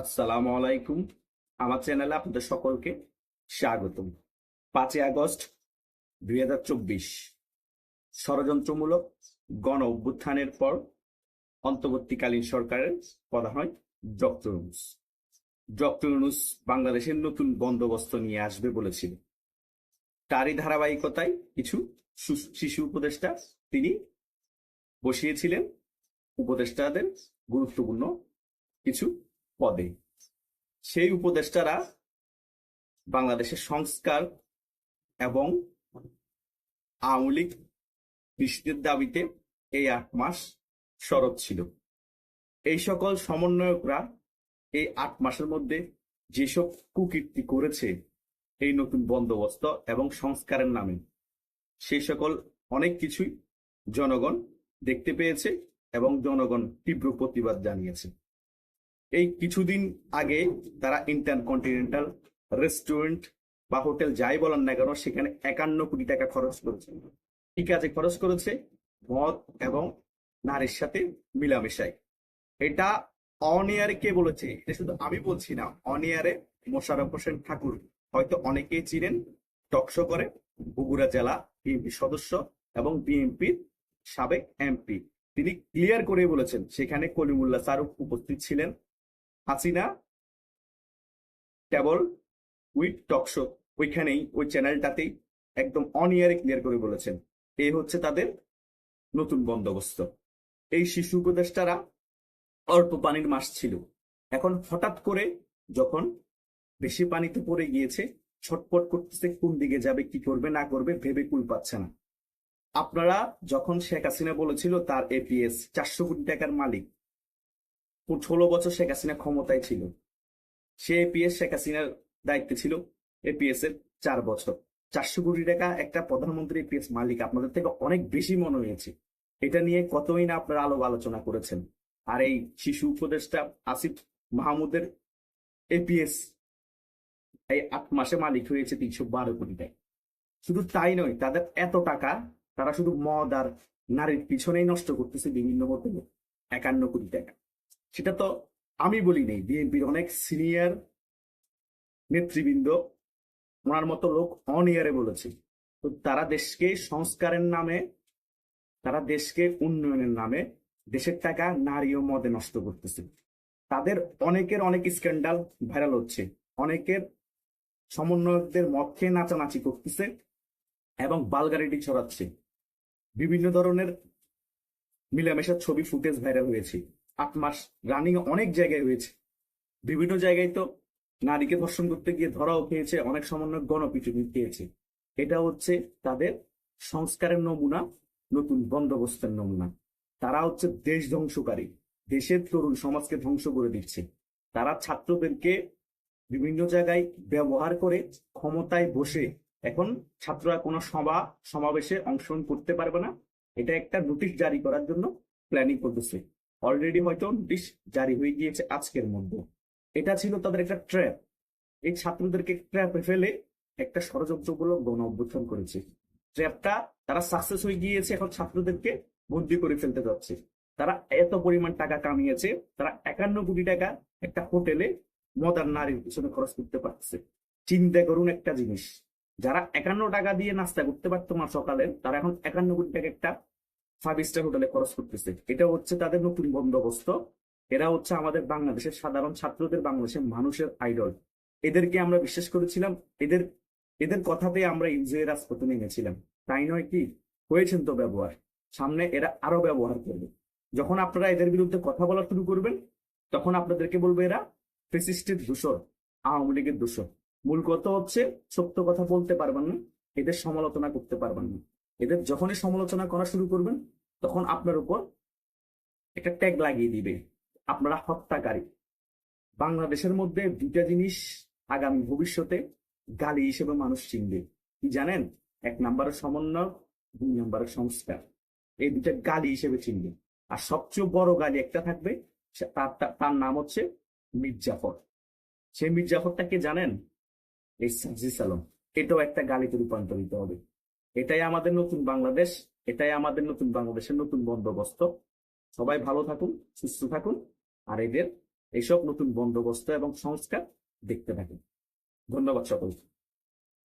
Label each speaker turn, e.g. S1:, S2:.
S1: আসসালামু আলাইকুম। আমার চ্যানেলে আপনাদের সকলকে স্বাগতম। পাঁচই আগস্ট দুই হাজার চব্বিশ। ষড়যন্ত্রমূলক গণ অভ্যুত্থানের পর অন্তর্বর্তীকালীন সরকারের প্রধান হয় ডক্টর ইউনুস। ডক্টর ইউনুস বাংলাদেশের নতুন বন্দোবস্ত নিয়ে আসবে বলেছিল। তারই ধারাবাহিকতায় কিছু শিশু উপদেষ্টা তিনি বসিয়েছিলেন। উপদেষ্টাদের গুরুত্বপূর্ণ কিছু পদে। সেই উপদেষ্টারা বাংলাদেশের সংস্কার এবং আওয়ামী লীগ নিষিদ্ধের দাবিতে এই আট মাস সরব ছিল। এই সকল সমন্বয়করা এই আট মাসের মধ্যে যেসব কুকীর্তি করেছে এই নতুন বন্দোবস্ত এবং সংস্কারের নামে সেই সকল অনেক কিছুই জনগণ দেখতে পেয়েছে এবং জনগণ তীব্র প্রতিবাদ জানিয়েছে। এই কিছুদিন আগে তারা ইন্টারকন্টিনেন্টাল রেস্টুরেন্ট বা হোটেল যাই বলেন না কেন সেখানে একান্ন কোটি টাকা খরচ করেছে। কি কাজে খরচ করেছে? মদ এবং নারীর সাথে মিলামেশাই এটা অনিয়ারে কে বলেছে? এটা শুধু আমি বলছি না অনিয়ারে মোশারফ হোসেন ঠাকুর। হয়তো অনেকেই চিনেন টকশো করে বগুড়া জেলা বিএনপি সদস্য এবং বিএনপির সাবেক এমপি। তিনি ক্লিয়ার করে বলেছেন, সেখানে কলিমুল্লাহ সারুক উপস্থিত ছিলেন। হাসিনা কেবল উইথ টকশো ওইখানেই ওই চ্যানেলটাতেই একদম অন ইয়ারে ক্লিয়ার করে বলেছেন। এই হচ্ছে তাদের নতুন বন্দোবস্ত। এই শিশু উপদেষ্টারা অল্প পানির মাস ছিল। এখন হঠাৎ করে যখন বেশি পানিতে পড়ে গিয়েছে ছটপট করতেছে কোন দিকে যাবে, কি করবে, না করবে, ভেবে কুল পাচ্ছে না। আপনারা যখন শেখ হাসিনা বলেছিল তার এপিএস চারশো কোটি টাকার মালিক ষোলো বছর শেখ হাসিনা ক্ষমতায় ছিল। সে এপিএস শেখ হাসিনার দায়িত্বে ছিল এপিএস এর চার বছর। চারশো কোটি টাকা একটা প্রধানমন্ত্রী এপিএস মালিক আপনাদের থেকে অনেক বেশি মনে হয়েছে। এটা নিয়ে কতই না আপনারা আলো আলোচনা করেছেন। আর এই শিশু উপদেষ্টা আসিফ মাহমুদের এপিএস এই আট মাসে মালিক হয়েছে তিনশো বারো কোটি টাকা। শুধু তাই নয়, তাদের এত টাকা তারা শুধু মদ আর নারীর পিছনেই নষ্ট করতেছে বিভিন্ন হোটেলে একান্ন কোটি টাকা। সেটা তো আমি বলি নেই বিএনপির অনেক সিনিয়র নেতৃবৃন্দ ওনার মতো লোক অন ইয়ারে বলেছে। তো তারা দেশকে সংস্কারের নামে, তারা দেশকে উন্নয়নের নামে দেশের টাকা, নারী ও মদে নষ্ট করতেছে। তাদের অনেকের অনেক স্ক্যান্ডাল ভাইরাল হচ্ছে। অনেকের সমন্বয়কদের মদ খেয়ে নাচানাচি করতেছে এবং বালগারিটি ছড়াচ্ছে। বিভিন্ন ধরনের মিলামেশার ছবি, ফুটেজ ভাইরাল হয়েছে। আট মাস রানিং অনেক জায়গায় হয়েছে। বিভিন্ন জায়গায় তো নারীকে ধর্ষণ করতে গিয়ে ধরাও খেয়েছে, অনেক সমন্বয় গণপিটুনি খেয়েছে। এটা হচ্ছে তাদের সংস্কারের নমুনা, নতুন বন্দোবস্তের নমুনা। তারা হচ্ছে দেশ ধ্বংসকারী, দেশের তরুণ সমাজকে ধ্বংস করে দিচ্ছে। তারা ছাত্রদেরকে বিভিন্ন জায়গায় ব্যবহার করে ক্ষমতায় বসে এখন ছাত্ররা কোনো সভা, সমাবেশে অংশগ্রহণ করতে পারবে না। এটা একটা নোটিশ জারি করার জন্য প্ল্যানিং করতেছে। অলরেডি হয়তো নোটিশ জারি হয়ে গিয়েছে আজকের মধ্যে। এটা ছিল তাদের একটা ট্র্যাপ এই ছাত্রদেরকে ট্র্যাপে ফেলে একটা ষড়যন্ত্রমূলক গণ অভ্যুত্থান করেছে। ট্র্যাপটা তারা সাকসেস হয়ে গিয়েছে, এখন ছাত্রদেরকে বন্দি করে ফেলতে যাচ্ছে। তারা এত পরিমাণ টাকা কামিয়েছে, তারা একান্ন কোটি টাকা একটা হোটেলে মদার নারীর পিছনে খরচ করতে পারছে। চিন্তা করুন একটা জিনিস, যারা একান্ন টাকা দিয়ে নাস্তা করতে পারতো মা সকালে, তারা এখন একান্ন কোটি টাকা একটা ফাইভ স্টার হোটেলে খরচ করতেছে। এটা হচ্ছে তাদের নতুন বন্দোবস্ত। এরা হচ্ছে আমাদের বাংলাদেশের সাধারণ ছাত্রদের বাংলাদেশের মানুষের আইডল এদেরকে আমরা বিশ্বাস করেছিলাম। এদের এদের কথাতে আমরা ইউজে রাজপথে নেমেছিলাম। তাই নয় কি? হয়েছেন তো ব্যবহার। সামনে এরা আরও ব্যবহার করবে। যখন আপনারা এদের বিরুদ্ধে কথা বলা শুরু করবেন, তখন আপনাদেরকে বলবে এরা ফেসিস্টের দূষর আওয়ামী লীগের দূষর মূল কথা হচ্ছে, সত্য কথা বলতে পারবেন না, এদের সমালোচনা করতে পারবেন না। এদের যখনই সমালোচনা করা শুরু করবেন, তখন আপনার উপর একটা ট্যাগ লাগিয়ে দিবে, আপনারা হত্যাকারী। বাংলাদেশের মধ্যে দুইটা জিনিস আগামী ভবিষ্যতে গালি হিসেবে মানুষ চিনবে। কি জানেন? এক নম্বরের সমন্বয় দুই নম্বরের সংস্কার। এই দুটা গালি হিসেবে চিনবে। আর সবচেয়ে বড় গালি একটা থাকবে তার, তার- নাম হচ্ছে মির্জাফর সেই মির্জাফরটা কে জানেন? এই সাজি সালম এটাও একটা গালিতে রূপান্তরিত হবে। এটাই আমাদের নতুন বাংলাদেশ, এটাই আমাদের নতুন বাংলাদেশের নতুন বন্দোবস্ত। সবাই ভালো থাকুন, সুস্থ থাকুন, আর এদের এইসব নতুন বন্দোবস্ত এবং সংস্কার দেখতে থাকুন। ধন্যবাদ সকলকে।